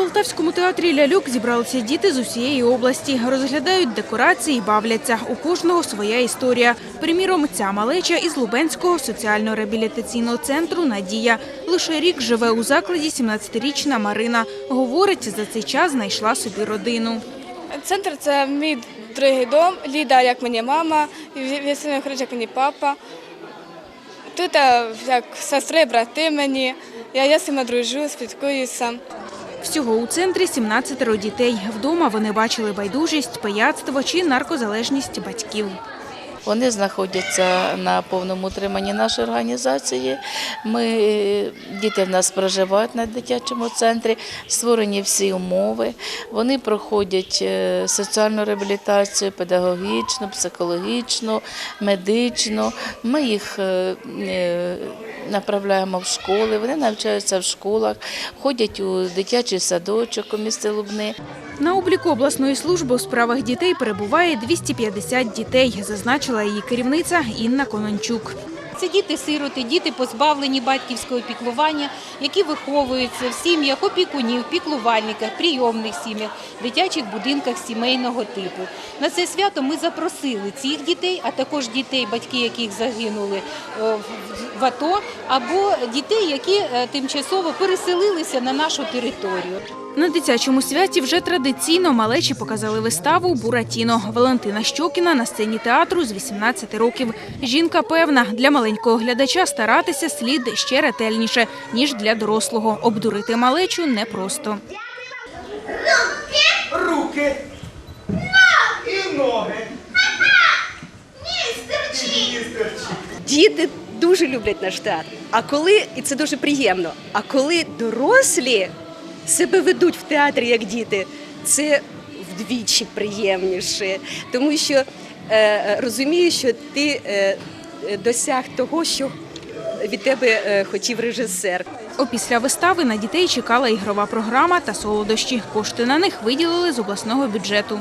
Полтавському театрі ляльок зібралися діти з усієї області. Розглядають декорації, бавляться. У кожного своя історія. Приміром, ця малеча із Лубенського соціально-реабілітаційного центру «Надія». Лише рік живе у закладі 17-річна Марина. Говорить, за цей час знайшла собі родину. Центр це мій другий дом. Ліда, як мені мама, Вісина Хрич, як мені папа. Тут як сестри, брати мені. Я, я ними дружу, спілкуюся. Всього у центрі 17 дітей. Вдома вони бачили байдужість, пияцтво чи наркозалежність батьків. Вони знаходяться на повному утриманні нашої організації. Ми, е, діти в нас проживають на дитячому центрі, створені всі умови. Вони проходять е, соціальну реабілітацію, педагогічну, психологічну, медичну. Ми їх е, направляємо в школи, вони навчаються в школах, ходять у дитячий садочок у місті Лубни. На обліку обласної служби у справах дітей перебуває 250 дітей, зазначила її керівниця Інна Конончук. Це діти-сироти, діти позбавлені батьківського піклування, які виховуються в сім'ях опікунів, піклувальниках, прийомних сім'ях, дитячих будинках сімейного типу. На це свято ми запросили цих дітей, а також дітей, батьки яких загинули е, в- АТО, або дітей, які е, тимчасово переселилися на нашу територію. На дитячому святі вже традиційно малечі показали виставу «Буратіно». Валентина Щокіна на сцені театру з 18 років. Жінка певна, для маленького глядача старатися слід ще ретельніше, ніж для дорослого. Обдурити малечу непросто. руки і ноги. Діти дуже люблять наш театр. А коли, і це дуже приємно, а коли дорослі себе ведуть в театрі як діти, це вдвічі приємніше. Тому що е, розумієш, що ти е, досяг того, що від тебе е, хотів режисер. Опісля вистави на дітей чекала ігрова програма та солодощі. Кошти на них виділили з обласного бюджету.